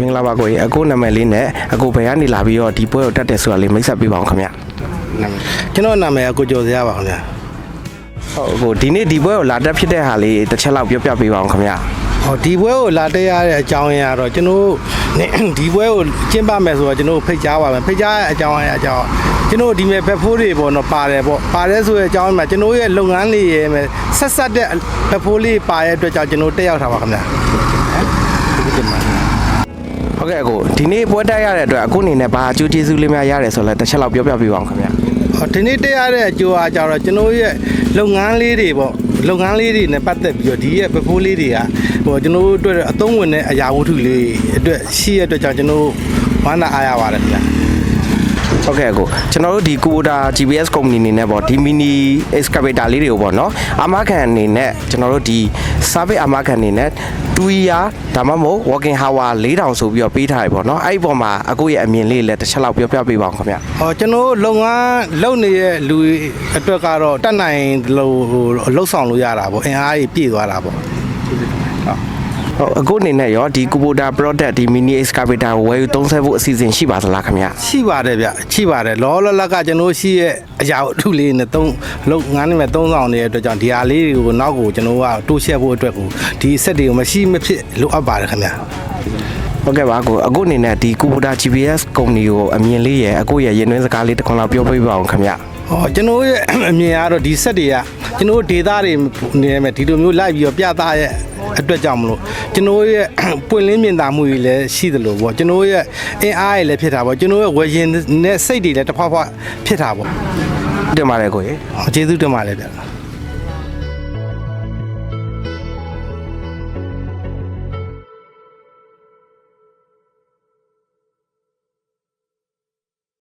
မင်္ဂလာပါကိုကြီးအခုနာမည်လေးနဲ့အခုဘယ်ကနေလာပြီးတော့ဒီပွဲကိုတက်တယ်ဆိုတာလေးမိတ်ဆက်ပေးပါအောင်ခင်ဗျကျွန်တော်နာမည်ကကိုကျော်စရာပါခင်ဗျာဟုတ်အခုဒီနေ့ဒီပွဲကိုလာတက်ဖြစ်တဲ့ဟာလေးတစ်ချက်လောက်ပြောပြပေးပါအောင်ခင်ဗျဟောဒီပွဲကိုလာတက်ရတဲ့အကြောင်းအရာတော့ကျွန်တော်တို့ဒီပွဲကိုကျင်းပမယ်ဆိုတော့ကျွန်တော်တို့ဖိတ်ကြားပါမယ်ဖိတ်ကြားတဲ့အကြောင်းအရာအကြောင်းကျွန်တော်တို့ဒီမဲ့ဘက်ဖိုးတွေပေါ့နော်ပါတယ်ပေါ့ပါတယ်ဆိုတဲ့အကြောင်းမှာကျွန်တော်တို့ရဲ့လုပ်ငန်းလေးရဲ့ဆက်ဆက်တဲ့ဘက်ဖိုးလေးပါရဲ့အတွက်ကြောင့်ကျွန်တော်တို့တက်ရောက်တာပါခင်ဗျာ ဟုတ်ကဲ့အခုဒီနေ့ပွဲတက်ရတဲ့အတွက်အခုအနေနဲ့ဘာအကျိုးကျေးဇူးလေးများရတယ်ဆိုတော့လည်းတစ်ချက်လောက်ပြောပြပေးပါအောင်ခင်ဗျဟောဒီနေ့တက်ရတဲ့အကျိုးအကြောင်းတော့ကျွန်တော်တို့ရဲ့လုပ်ငန်းလေးတွေပေါ့လုပ်ငန်းလေးတွေနဲ့ပတ်သက်ပြီးတော့ဒီရဲ့ဘက်ဖိုးလေးတွေကဟိုကျွန်တော်တို့အတွက်အသုံးဝင်တဲ့အရာဝတ္ထုလေးအတွက်ရှိရတဲ့အတွက်ကြောင့်ကျွန်တော်တို့ဝမ်းသာအားရပါတယ်ခင်ဗျာ ဟုတ်ကဲ့အခုကျွန်တော်တို့ဒီ Kubota GPS company အနေနဲ့ပေါ့ဒီ mini excavator လေးတွေကိုပေါ့နော်အာမခံအနေနဲ့ကျွန်တော်တို့ဒီ service အာမခံအနေနဲ့2 year ဒါမှမဟုတ် working hour 4000ဆိုပြီးတော့ပေးထားရပေါ့နော်အဲ့ဒီပေါ်မှာအခုရဲ့အမြင်လေးလည်းတစ်ချက်လောက်ပြောပြပေးပါအောင်ခင်ဗျဟောကျွန်တော်တို့လုပ်ငန်းလုပ်နေတဲ့လူအတွက်ကတော့တတ်နိုင်လို့လှုပ်ဆောင်လို့ရတာပေါ့အင်အားကြီးပြည့်သွားတာပေါ့ဟုတ် အခုအနေနဲ့ရောဒီ Kubota product ဒီ mini excavator ကိုဝယ်ယူသုံးစွဲဖို့အစီအစဉ်ရှိပါသလားခင်ဗျရှိပါတယ်ဗျရှိပါတယ်လောလောလတ်ကကျွန်တော်ရှိရဲ့အရာအထုလေးနဲ့သုံးလုပ်ငန်းနေမဲ့သုံးဆောင်နေတဲ့အတွက်ကြောင့်ဒီဟာလေးတွေကိုနောက်ကိုကျွန်တော်ကတိုးရှက်ဖို့အတွက်ကိုဒီစက်တွေကိုမရှိမဖြစ်လိုအပ်ပါတယ်ခင်ဗျာဟုတ်ကဲ့ပါကိုအခုအနေနဲ့ဒီ Kubota GPS company ကိုအမြင်လေးရဲ့အခုရဲ့ရင်သွင်းစကားလေးတစ်ခွန်းလောက်ပြောပေးပါအောင်ခင်ဗျဟောကျွန်တော်ရဲ့အမြင်ကတော့ဒီစက်တွေက ကျွန်တော်ဒေတာတွေနေမဲ့ဒီလိုမျိုးလိုက်ပြီးတော့ပြသရဲ့အတွက်ကြောင့်မလို့ကျွန်တော်ရဲ့ပွင့်လင်းမြင်သာမှုတွေလည်းရှိသလိုပေါ့ကျွန်တော်ရဲ့အင်အားတွေလည်းဖြစ်တာပေါ့ကျွန်တော်ရဲ့ဝယ်ရင်နဲ့စိတ်တွေလည်းတစ်ဖွာဖွာဖြစ်တာပေါ့တင်ပါတယ်ကိုရေဟောကျေးဇူးတင်ပါတယ်ဗျ